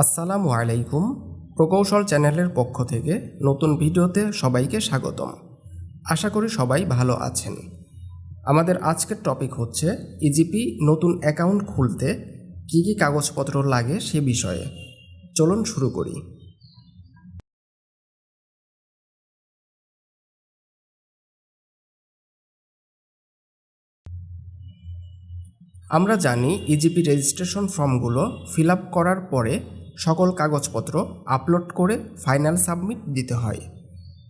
আসসালামু আলাইকুম প্রকৌশল চ্যানেলের পক্ষ থেকে নতুন ভিডিওতে সবাইকে স্বাগতম। আশা করি সবাই ভালো আছেন। আমাদের আজকের টপিক হচ্ছে ইজিপি নতুন অ্যাকাউন্ট খুলতে কী কী কাগজপত্র লাগে সে বিষয়ে। চলুন শুরু করি। আমরা জানি ইজিপি রেজিস্ট্রেশন ফর্মগুলো ফিল আপ করার পরে সকল কাগজপত্র আপলোড করে ফাইনাল সাবমিট দিতে হয়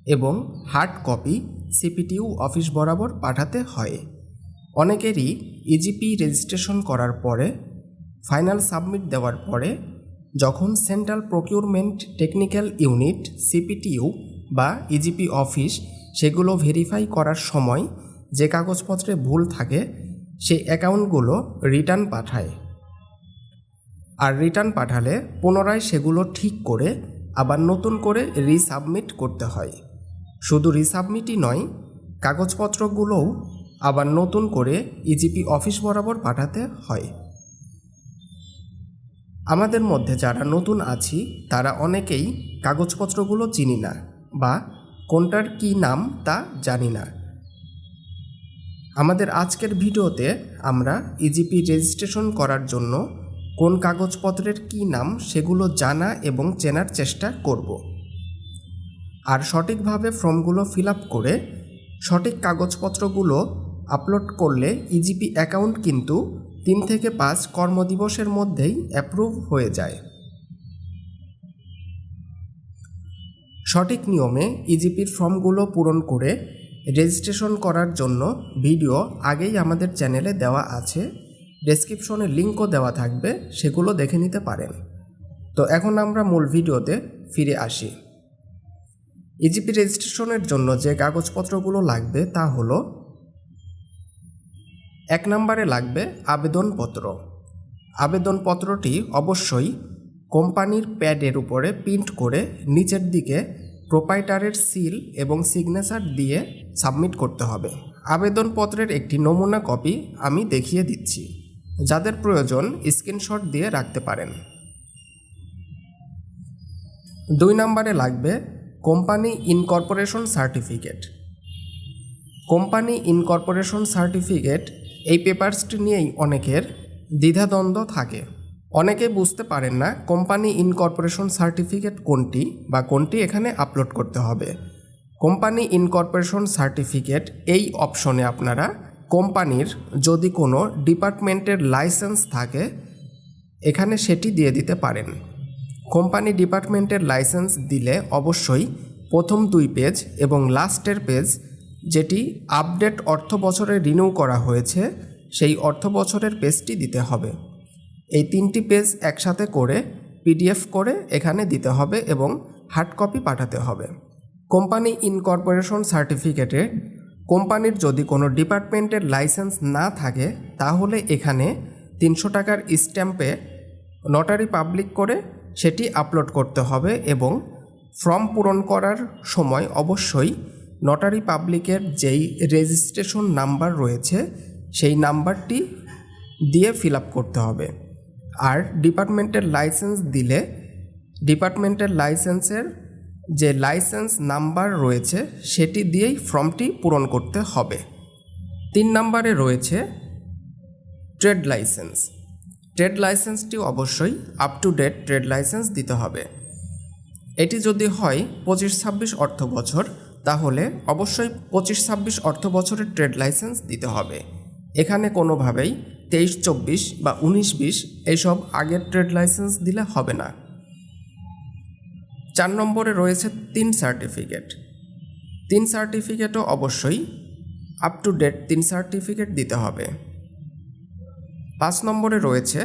এবং হার্ড কপি সিপিটিউ অফিস বরাবর পাঠাতে হয়। অনেকেরই ইজিপি রেজিস্ট্রেশন করার পরে ফাইনাল সাবমিট দেওয়ার পরে যখন central procurement technical unit CPTU বা ইজিপি অফিস সেগুলো ভেরিফাই করার সময় যে কাগজপত্রে ভুল থাকে সেই অ্যাকাউন্টগুলো রিটার্ন পাঠায়। আর রিটার্ন পাঠালে পুনরায় সেগুলো ঠিক করে আবার নতুন করে রিসাবমিট করতে হয়। শুধু রিসাবমিটই নয়, কাগজপত্রগুলোও আবার নতুন করে ইজিপি অফিস বরাবর পাঠাতে হয়। আমাদের মধ্যে যারা নতুন আছি, তারা অনেকেই কাগজপত্রগুলো চিনি না বা কোনটার কী নাম তা জানি না। আমাদের আজকের ভিডিওতে আমরা ইজিপি রেজিস্ট্রেশন করার জন্য কোন কাগজপত্রের কী নাম সেগুলো জানা এবং চেনার চেষ্টা করব। আর সঠিকভাবে ফর্মগুলো ফিল আপ করে সঠিক কাগজপত্রগুলো আপলোড করলে ইজিপি অ্যাকাউন্ট কিন্তু তিন থেকে পাঁচ কর্মদিবসের মধ্যেই অ্যাপ্রুভ হয়ে যায়। সঠিক নিয়মে ইজিপির ফর্মগুলো পূরণ করে রেজিস্ট্রেশন করার জন্য ভিডিও আগেই আমাদের চ্যানেলে দেওয়া আছে। ডেসক্রিপশনে লিঙ্কও দেওয়া থাকবে, সেগুলো দেখে নিতে পারেন। তো এখন আমরা মূল ভিডিওতে ফিরে আসি। ইজিপি রেজিস্ট্রেশনের জন্য যে কাগজপত্রগুলো লাগবে তা হলো, এক নম্বরে লাগবে আবেদনপত্র। আবেদনপত্রটি অবশ্যই কোম্পানির প্যাডের উপরে প্রিন্ট করে নিচের দিকে প্রোপাইটারের সিল এবং সিগনেচার দিয়ে সাবমিট করতে হবে। আবেদনপত্রের একটি নমুনা কপি আমি দেখিয়ে দিচ্ছি। যাদের প্রয়োজন স্ক্রিনশট দিয়ে রাখতে পারেন। দুই নম্বরে লাগবে company incorporation certificate. Company incorporation certificate এই পেপারসটি নিয়েই অনেকের দ্বিধাদ্বন্দ্ব থাকে। অনেকে বুঝতে পারেন না কোম্পানি ইনকর্পোরেশন সার্টিফিকেট কোনটি বা কোনটি এখানে আপলোড করতে হবে। কোম্পানি ইনকর্পোরেশন সার্টিফিকেট এই অপশনে আপনারা কোম্পানির যদি কোনো ডিপার্টমেন্টের লাইসেন্স থাকে, এখানে সেটি দিয়ে দিতে পারেন। কোম্পানি ডিপার্টমেন্টের লাইসেন্স দিলে অবশ্যই প্রথম দুই পেজ এবং লাস্টের পেজ, যেটি আপডেট অর্থ বছরে রিনিউ করা হয়েছে, সেই অর্থ বছরের পেজটি দিতে হবে। এই তিনটি পেজ একসাথে করে পিডিএফ করে এখানে দিতে হবে এবং হার্ড কপি পাঠাতে হবে। কোম্পানি ইনকর্পোরেশন সার্টিফিকেটে কোম্পানির যদি কোনো ডিপার্টমেন্টের লাইসেন্স না থাকে, তাহলে এখানে তিনশো টাকার স্ট্যাম্পে নটারি পাবলিক করে সেটি আপলোড করতে হবে এবং ফর্ম পূরণ করার সময় অবশ্যই নটারি পাবলিকের যেই রেজিস্ট্রেশন নাম্বার রয়েছে, সেই নাম্বারটি দিয়ে ফিল আপ করতে হবে। আর ডিপার্টমেন্টের লাইসেন্স দিলে ডিপার্টমেন্টের লাইসেন্সের যে লাইসেন্স নাম্বার রয়েছে, সেটি দিয়েই ফর্মটি পূরণ করতে হবে। তিন নম্বরে রয়েছে ট্রেড লাইসেন্স। ট্রেড লাইসেন্সটি অবশ্যই up to date trade license দিতে হবে। এটি যদি হয় পঁচিশ ছাব্বিশ অর্থ বছর, তাহলে অবশ্যই পঁচিশ ছাব্বিশ অর্থ বছরের ট্রেড লাইসেন্স দিতে হবে। এখানে কোনোভাবেই তেইশ, চব্বিশ বা উনিশ, বিশ, এইসব আগের ট্রেড লাইসেন্স দিলে হবে না। চার নম্বরে রয়েছে তিন সার্টিফিকেট তিন সার্টিফিকেটও অবশ্যই আপ টু ডেট তিন সার্টিফিকেট দিতে হবে। পাঁচ নম্বরে রয়েছে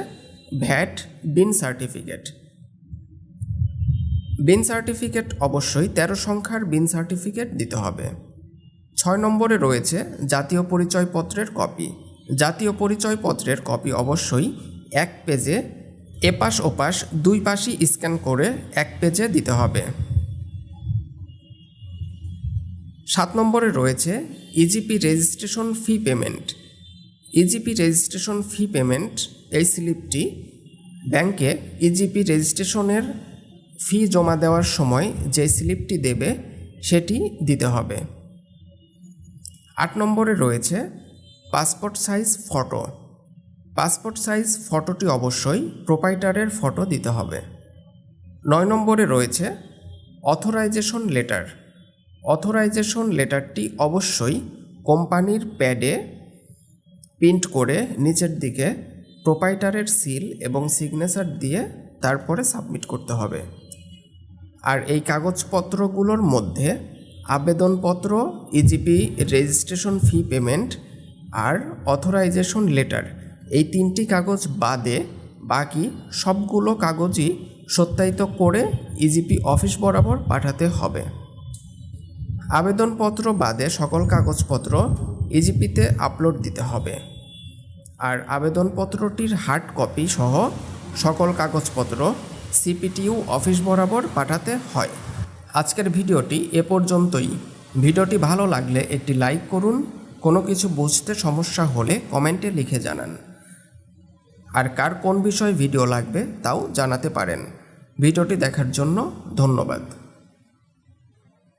VAT BIN certificate BIN certificate অবশ্যই তেরো সংখ্যার বিন সার্টিফিকেট দিতে হবে। ছয় নম্বরে রয়েছে জাতীয় পরিচয়পত্রের কপি জাতীয় পরিচয়পত্রের কপি অবশ্যই এক পেজে এপাশ ওপাশ দুই পাশই স্ক্যান করে এক পেজে দিতে হবে। সাত নম্বরে রয়েছে EGP registration fee payment EGP registration fee payment এই স্লিপটি ব্যাংকে ইজিপি রেজিস্ট্রেশনের ফি জমা দেওয়ার সময় যে স্লিপটি দেবে সেটি দিতে হবে। আট নম্বরে রয়েছে passport size photo passport size ফটোটি অবশ্যই প্রোপাইটারের ফটো দিতে হবে। নয় নম্বরে রয়েছে অথরাইজেশন লেটার। অথরাইজেশন লেটারটি অবশ্যই কোম্পানির প্যাডে প্রিন্ট করে নিচের দিকে প্রোপাইটারের সিল এবং সিগনেচার দিয়ে তারপরে সাবমিট করতে হবে। আর এই কাগজপত্রগুলোর মধ্যে আবেদনপত্র ইজিপি রেজিস্ট্রেশন ফি পেমেন্ট আর অথরাইজেশন লেটার এই তিনটি কাগজ বাদে বাকি সবগুলো কাগজই সত্যায়িত করে ইজিপি অফিস বরাবর পাঠাতে হবে। আবেদনপত্র বাদে সকল কাগজপত্র ইজিপিতে আপলোড দিতে হবে। আর আবেদনপত্রটির হার্ড কপি সহ সকল কাগজপত্র সিপিটিউ অফিস বরাবর পাঠাতে হয়। আজকের ভিডিওটি এ পর্যন্তই। ভিডিওটি ভালো লাগলে একটি লাইক করুন। কোনো কিছু বুঝতে সমস্যা হলে কমেন্টে লিখে জানান। আর কার কোন বিষয়ে ভিডিও লাগবে তাও জানাতে পারেন। ভিডিওটি দেখার জন্য ধন্যবাদ।